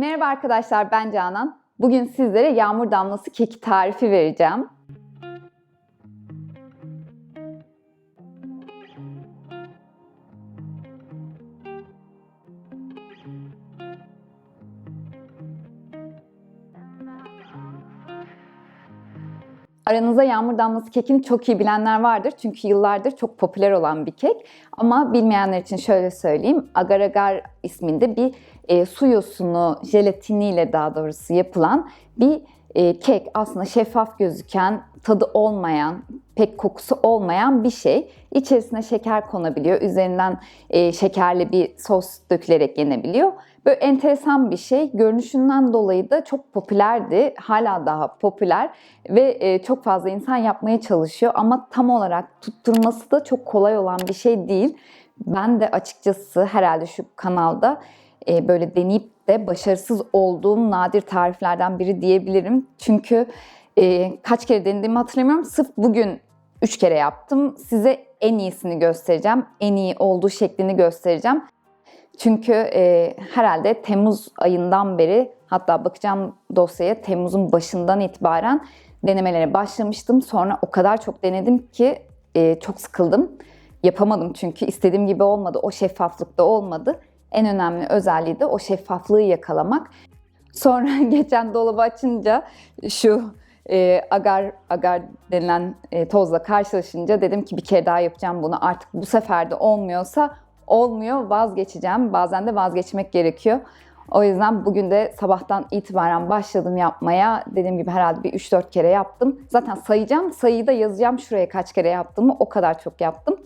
Merhaba arkadaşlar ben Canan. Bugün sizlere yağmur damlası keki tarifi vereceğim. Aranızda yağmur damlası kekini çok iyi bilenler vardır. Çünkü yıllardır çok popüler olan bir kek. Ama bilmeyenler için şöyle söyleyeyim. Agar agar isminde bir e, su yosunu jelatiniyle daha doğrusu yapılan bir e, kek. Aslında şeffaf gözüken, tadı olmayan, pek kokusu olmayan bir şey. İçerisine şeker konabiliyor. Üzerinden e, şekerli bir sos dökülerek yenebiliyor. Böyle enteresan bir şey. Görünüşünden dolayı da çok popülerdi. Hala daha popüler ve e, çok fazla insan yapmaya çalışıyor ama tam olarak tutturması da çok kolay olan bir şey değil. Ben de açıkçası herhalde şu kanalda e, böyle deneyip de başarısız olduğum nadir tariflerden biri diyebilirim. Çünkü e, kaç kere denediğimi hatırlamıyorum. Sırf bugün 3 kere yaptım. Size en iyisini göstereceğim. En iyi olduğu şeklini göstereceğim. Çünkü e, herhalde Temmuz ayından beri hatta bakacağım dosyaya Temmuz'un başından itibaren denemelere başlamıştım. Sonra o kadar çok denedim ki e, çok sıkıldım. Yapamadım çünkü istediğim gibi olmadı. O şeffaflıkta olmadı. En önemli özelliği de o şeffaflığı yakalamak. Sonra geçen dolabı açınca şu e, agar agar denilen e, tozla karşılaşınca dedim ki bir kere daha yapacağım bunu. Artık bu sefer de olmuyorsa olmuyor vazgeçeceğim. Bazen de vazgeçmek gerekiyor. O yüzden bugün de sabahtan itibaren başladım yapmaya. Dediğim gibi herhalde bir 3-4 kere yaptım. Zaten sayacağım. Sayıyı da yazacağım şuraya kaç kere yaptığımı. O kadar çok yaptım.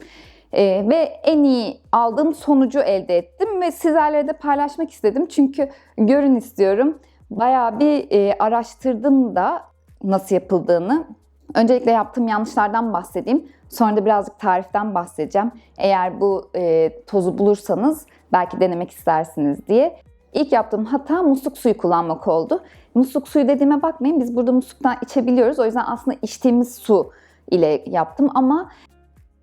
Ee, ve en iyi aldığım sonucu elde ettim ve sizlerle de paylaşmak istedim. Çünkü görün istiyorum. Bayağı bir e, araştırdım da nasıl yapıldığını. Öncelikle yaptığım yanlışlardan bahsedeyim. Sonra da birazcık tariften bahsedeceğim. Eğer bu e, tozu bulursanız belki denemek istersiniz diye. İlk yaptığım hata musluk suyu kullanmak oldu. Musluk suyu dediğime bakmayın biz burada musluktan içebiliyoruz. O yüzden aslında içtiğimiz su ile yaptım ama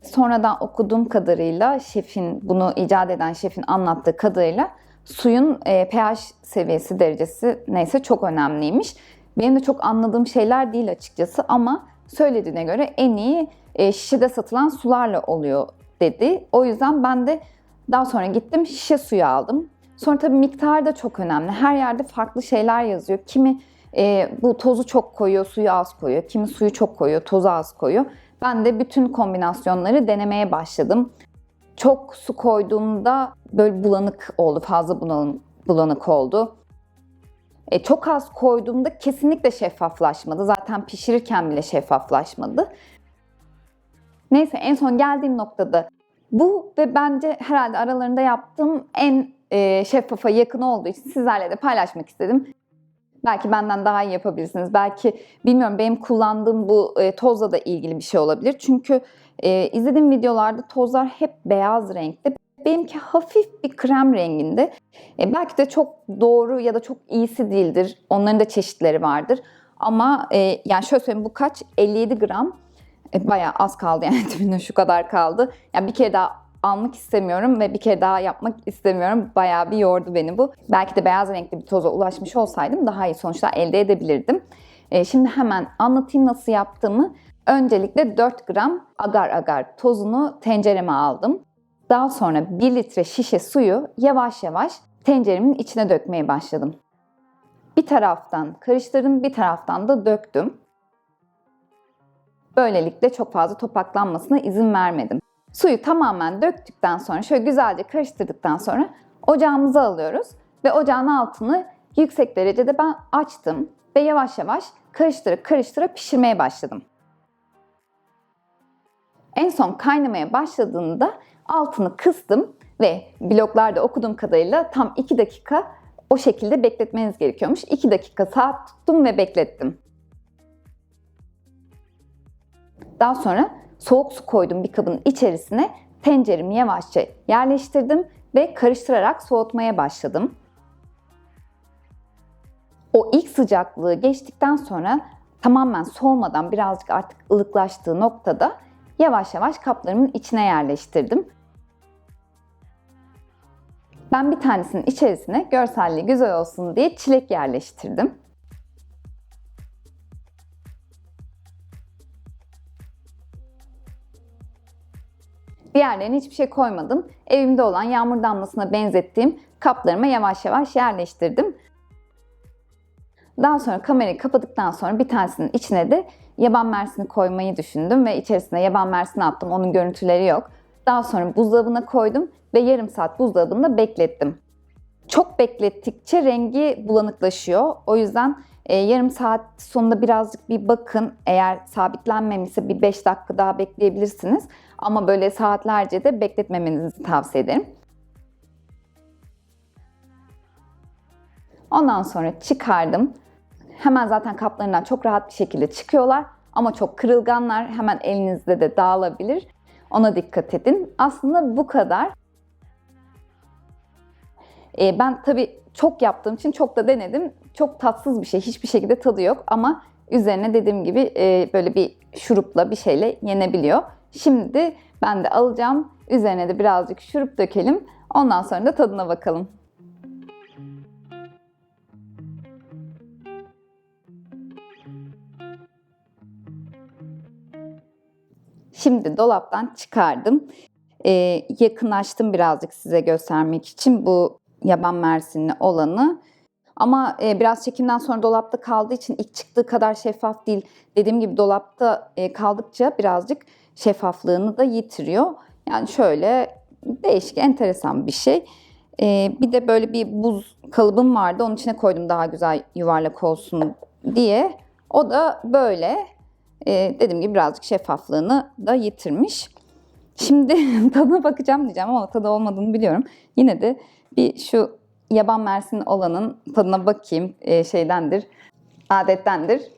sonradan okuduğum kadarıyla şefin bunu icat eden şefin anlattığı kadarıyla suyun e, pH seviyesi derecesi neyse çok önemliymiş. Benim de çok anladığım şeyler değil açıkçası ama söylediğine göre en iyi e, şişede satılan sularla oluyor dedi. O yüzden ben de daha sonra gittim şişe suyu aldım. Sonra tabii miktar da çok önemli. Her yerde farklı şeyler yazıyor. Kimi e, bu tozu çok koyuyor, suyu az koyuyor. Kimi suyu çok koyuyor, tozu az koyuyor. Ben de bütün kombinasyonları denemeye başladım. Çok su koyduğumda böyle bulanık oldu, fazla bulanık, oldu. E, çok az koyduğumda kesinlikle şeffaflaşmadı. Zaten pişirirken bile şeffaflaşmadı. Neyse en son geldiğim noktada bu ve bence herhalde aralarında yaptığım en e, şeffafa yakın olduğu için sizlerle de paylaşmak istedim. Belki benden daha iyi yapabilirsiniz. Belki bilmiyorum benim kullandığım bu e, tozla da ilgili bir şey olabilir. Çünkü e, izlediğim videolarda tozlar hep beyaz renkte. Benimki hafif bir krem renginde. E, belki de çok doğru ya da çok iyisi değildir. Onların da çeşitleri vardır. Ama e, yani şöyle söyleyeyim bu kaç? 57 gram. E, bayağı az kaldı yani dibine şu kadar kaldı. Yani bir kere daha almak istemiyorum ve bir kere daha yapmak istemiyorum. Bayağı bir yordu beni bu. Belki de beyaz renkli bir toza ulaşmış olsaydım daha iyi sonuçlar elde edebilirdim. E, şimdi hemen anlatayım nasıl yaptığımı. Öncelikle 4 gram agar agar tozunu tencereme aldım. Daha sonra 1 litre şişe suyu yavaş yavaş tenceremin içine dökmeye başladım. Bir taraftan karıştırdım, bir taraftan da döktüm. Böylelikle çok fazla topaklanmasına izin vermedim. Suyu tamamen döktükten sonra şöyle güzelce karıştırdıktan sonra ocağımıza alıyoruz ve ocağın altını yüksek derecede ben açtım ve yavaş yavaş karıştıra karıştıra pişirmeye başladım. En son kaynamaya başladığında altını kıstım ve bloklarda okuduğum kadarıyla tam 2 dakika o şekilde bekletmeniz gerekiyormuş. 2 dakika saat tuttum ve beklettim. Daha sonra soğuk su koydum bir kabın içerisine. Tenceremi yavaşça yerleştirdim ve karıştırarak soğutmaya başladım. O ilk sıcaklığı geçtikten sonra tamamen soğumadan birazcık artık ılıklaştığı noktada yavaş yavaş kaplarımın içine yerleştirdim. Ben bir tanesinin içerisine görselliği güzel olsun diye çilek yerleştirdim. Diğerlerine hiçbir şey koymadım. Evimde olan yağmur damlasına benzettiğim kaplarıma yavaş yavaş yerleştirdim. Daha sonra kamerayı kapadıktan sonra bir tanesinin içine de yaban mersini koymayı düşündüm ve içerisine yaban mersini attım. Onun görüntüleri yok. Daha sonra buzdolabına koydum ve yarım saat buzdolabında beklettim. Çok beklettikçe rengi bulanıklaşıyor. O yüzden e, yarım saat sonunda birazcık bir bakın. Eğer sabitlenmemişse bir 5 dakika daha bekleyebilirsiniz. Ama böyle saatlerce de bekletmemenizi tavsiye ederim. Ondan sonra çıkardım. Hemen zaten kaplarından çok rahat bir şekilde çıkıyorlar. Ama çok kırılganlar. Hemen elinizde de dağılabilir. Ona dikkat edin. Aslında bu kadar. Ee, ben tabii çok yaptığım için çok da denedim. Çok tatsız bir şey. Hiçbir şekilde tadı yok. Ama üzerine dediğim gibi e, böyle bir şurupla bir şeyle yenebiliyor. Şimdi ben de alacağım. Üzerine de birazcık şurup dökelim. Ondan sonra da tadına bakalım. Şimdi dolaptan çıkardım. Ee, yakınlaştım birazcık size göstermek için bu yaban mersinli olanı. Ama e, biraz çekimden sonra dolapta kaldığı için ilk çıktığı kadar şeffaf değil. Dediğim gibi dolapta e, kaldıkça birazcık şeffaflığını da yitiriyor. Yani şöyle değişik, enteresan bir şey. E, bir de böyle bir buz kalıbım vardı. Onun içine koydum daha güzel yuvarlak olsun diye. O da böyle. E, dediğim gibi birazcık şeffaflığını da yitirmiş. Şimdi tadına bakacağım diyeceğim ama tadı olmadığını biliyorum. Yine de bir şu yaban mersin olanın tadına bakayım e, şeydendir, adettendir.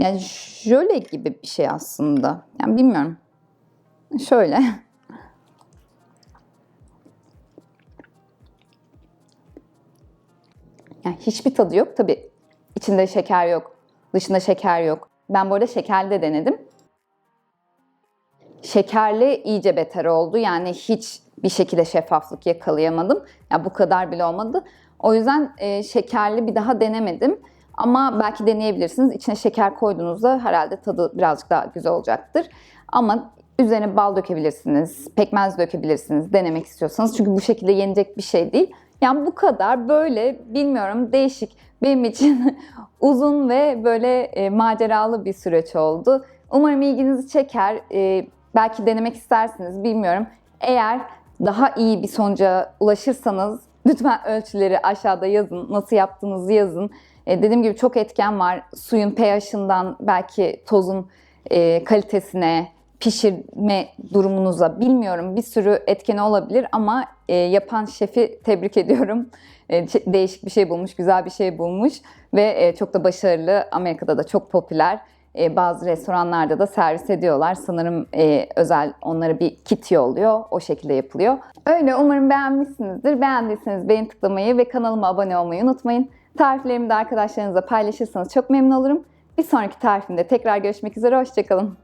yani jöle gibi bir şey aslında. Yani bilmiyorum. Şöyle. Yani hiçbir tadı yok. Tabii içinde şeker yok, dışında şeker yok. Ben bu arada şekerli de denedim. Şekerli iyice beter oldu. Yani hiç bir şekilde şeffaflık yakalayamadım. Ya bu kadar bile olmadı. O yüzden e, şekerli bir daha denemedim. Ama belki deneyebilirsiniz. İçine şeker koyduğunuzda herhalde tadı birazcık daha güzel olacaktır. Ama üzerine bal dökebilirsiniz, pekmez dökebilirsiniz denemek istiyorsanız. Çünkü bu şekilde yenecek bir şey değil. Yani bu kadar böyle bilmiyorum değişik benim için uzun ve böyle e, maceralı bir süreç oldu. Umarım ilginizi çeker. E, belki denemek istersiniz bilmiyorum. Eğer daha iyi bir sonuca ulaşırsanız lütfen ölçüleri aşağıda yazın. Nasıl yaptığınızı yazın. E, dediğim gibi çok etken var. Suyun pH'ından belki tozun e, kalitesine, pişirme durumunuza bilmiyorum. Bir sürü etkeni olabilir ama e, yapan şefi tebrik ediyorum. E, değişik bir şey bulmuş, güzel bir şey bulmuş ve e, çok da başarılı. Amerika'da da çok popüler. E, bazı restoranlarda da servis ediyorlar. Sanırım e, özel onlara bir kit yolluyor. O şekilde yapılıyor. Öyle umarım beğenmişsinizdir. Beğendiyseniz beğen tıklamayı ve kanalıma abone olmayı unutmayın. Tariflerimi de arkadaşlarınızla paylaşırsanız çok memnun olurum. Bir sonraki tarifimde tekrar görüşmek üzere. Hoşçakalın.